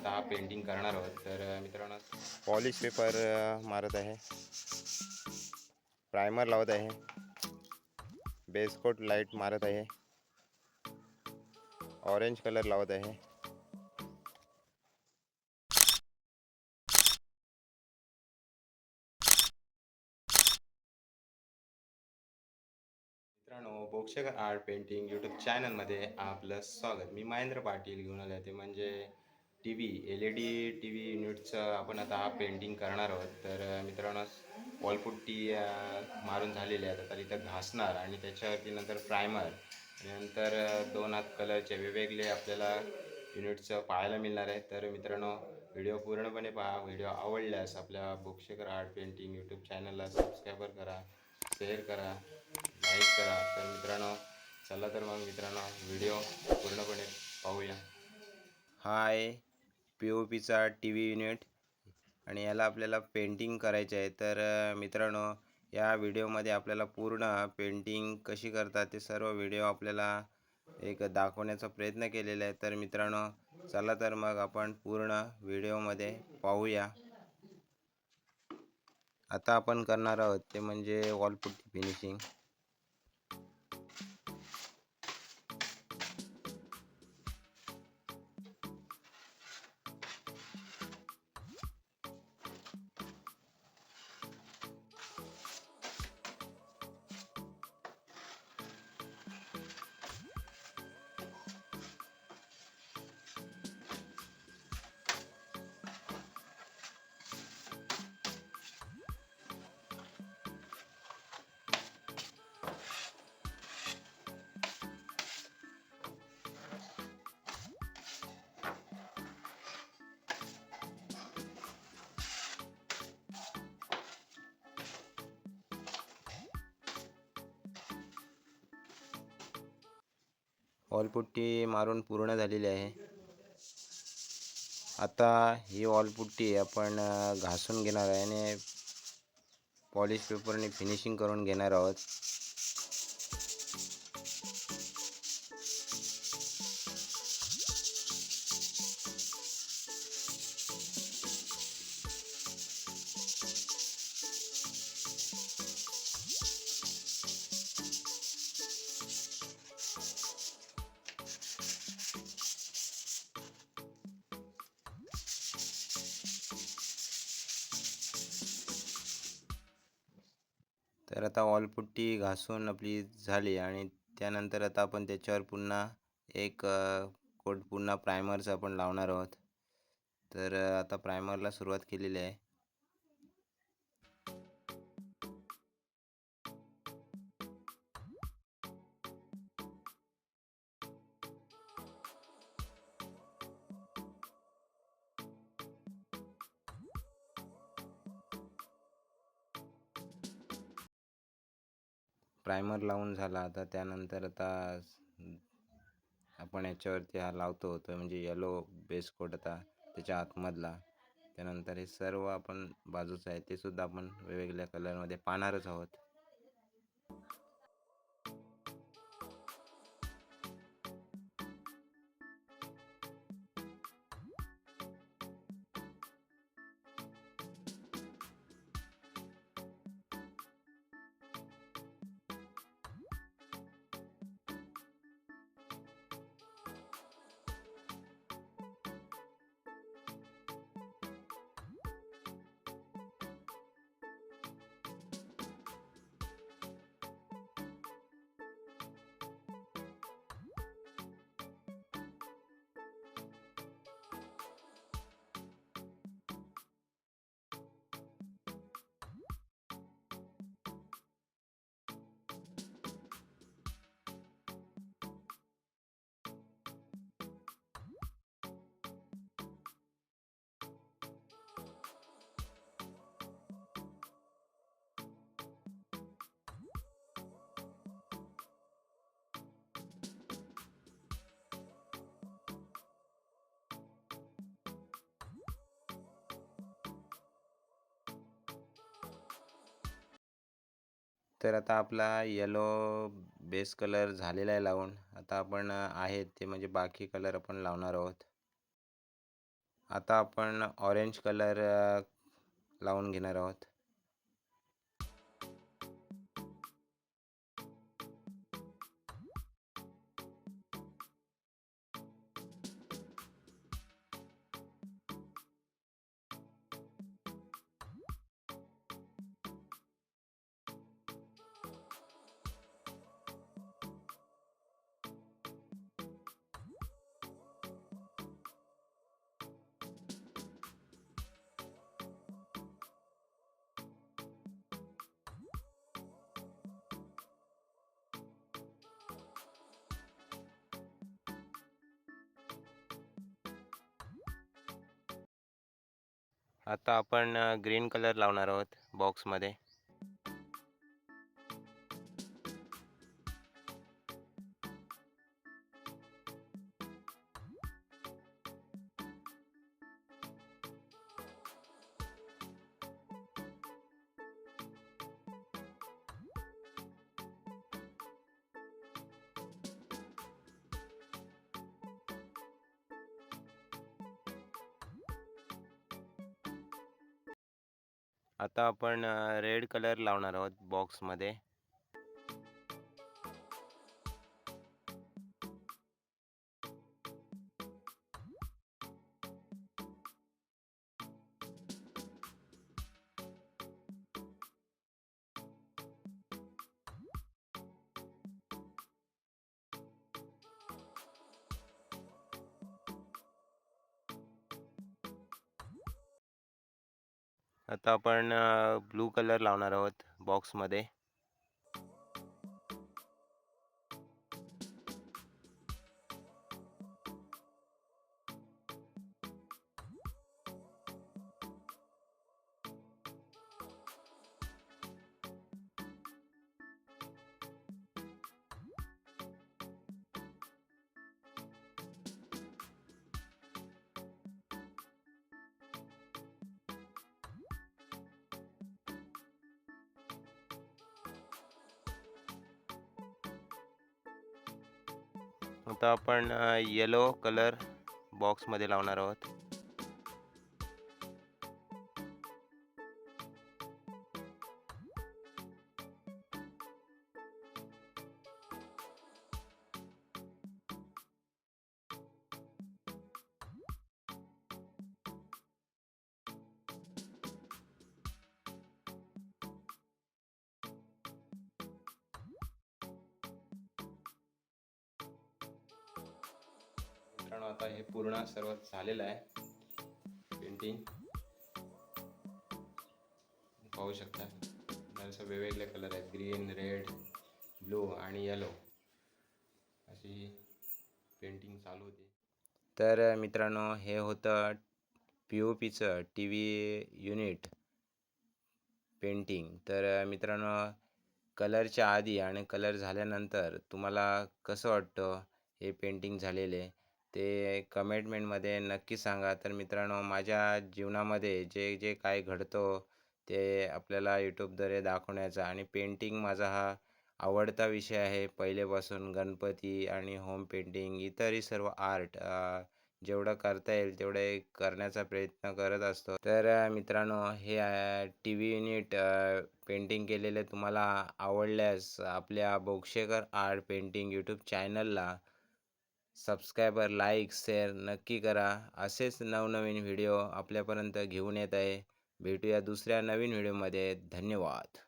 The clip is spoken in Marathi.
आता हा पेंटिंग करणार आहोत. तर मित्रांनो पॉलिश पेपर मारत आहे. प्रायमर लावत आहे. बेसकोट लाइट मारत आहे. ऑरेंज कलर लावत आहे. मित्रांनो बोक्षकर आर्ट पेंटिंग यूट्यूब चॅनलमध्ये आपलं स्वागत. मी महेंद्र पाटील घेऊन आले ते म्हणजे T V L E D T V युनिटचं आपण आता हा पेंटिंग करणार आहोत. तर मित्रांनो वॉलपुट्टी मारून झालेली आहे. आता इथं घासणार आणि त्याच्यावरती नंतर प्रायमर आणि नंतर दोन हात कलरचे वेगवेगळे आपल्याला युनिटचं पाहायला मिळणार आहे. तर मित्रांनो व्हिडिओ पूर्णपणे पहा. व्हिडिओ आवडल्यास आपल्या बोक्षकर आर्ट पेंटिंग यूट्यूब चॅनलला सबस्क्राईबर करा शेअर करा लाईक करा. तर मित्रांनो चला तर मग मित्रांनो व्हिडिओ पूर्णपणे पाहूया. हा आहे पी ओ पीचा टी व्ही युनिट आणि याला आपल्याला पेंटिंग करायचे आहे. तर मित्रांनो या व्हिडिओमध्ये आपल्याला पूर्ण पेंटिंग कशी करतात ते सर्व व्हिडिओ आपल्याला एक दाखवण्याचा प्रयत्न केलेला आहे. तर मित्रांनो चला तर मग आपण पूर्ण व्हिडिओमध्ये पाहूया. आता आपण करणार आहोत ते म्हणजे वॉलपुट्टी फिनिशिंग वॉलपुट्टी मारून पूर्ण झालेली आहे. आता ही वॉलपुट्टी आपण घासून घेणार आहे आणि पॉलिश पेपरने फिनिशिंग करून घेणार आहोत. तर आता ऑलपुट्टी घासून आपली झाली आणि त्यानंतर आता आपण त्याच्यावर पुन्हा एक कोट पुन्हा प्रायमरचं आपण लावणार आहोत. तर आता प्रायमरला सुरुवात केलेली आहे. प्रायमर लावून झाला. आता त्यानंतर आता आपण याच्यावरती हा लावतो तो म्हणजे येलो बेस कोट आता त्याच्या आतमधला. त्यानंतर हे सर्व आपण बाजूचं आहे ते सुद्धा आपण वेगवेगळ्या कलरमध्ये पाहणारच आहोत. तर आता आपला येलो बेस कलर झालेला आहे लावून. आता आपण आहेत ते म्हणजे बाकी कलर आपण लावणार आहोत. आता आपण ऑरेंज कलर लावून घेणार आहोत. आता आपण ग्रीन कलर लावणार आहोत बॉक्समध्ये. आता आपण रेड कलर लावणार आहोत बॉक्समध्ये. आता आपण ब्लू कलर लावणार आहोत बॉक्समध्ये. आता आपण येलो कलर बॉक्समध्ये लावणार आहोत. मित्रांनो आता हे पूर्ण सर्व झालेलं आहे. पेंटिंग पाहू शकता. जसं वेगवेगळे कलर आहेत. ग्रीन रेड ब्लू आणि येलो अशी पेंटिंग चालू होती. तर मित्रांनो हे होतं पी ओ पीचं टी व्ही युनिट पेंटिंग तर मित्रांनो कलरच्या आधी आणि कलर झाल्यानंतर तुम्हाला कसं वाटतं हे पेंटिंग झालेले? ते कमेंटमेंटमध्ये नक्की सांगा. तर मित्रांनो माझ्या जीवनामध्ये जे जे काय घडतं ते आपल्याला यूट्यूबद्वारे दाखवण्याचा आणि पेंटिंग माझा हा आवडता विषय आहे. पहिलेपासून गणपती आणि होम पेंटिंग इतरही सर्व आर्ट जेवढं करता येईल तेवढे करण्याचा प्रयत्न करत असतो. तर मित्रांनो हे टी व्ही युनिट पेंटिंग केलेले तुम्हाला आवडल्यास आपल्या बोक्षेकर आर्ट पेंटिंग यूट्यूब चॅनलला सबस्क्रायबर लाईक शेअर नक्की करा. असेच नवनवीन व्हिडिओ आपल्यापर्यंत घेऊन येत आहे. भेटूया दुसऱ्या नवीन व्हिडिओमध्ये. धन्यवाद.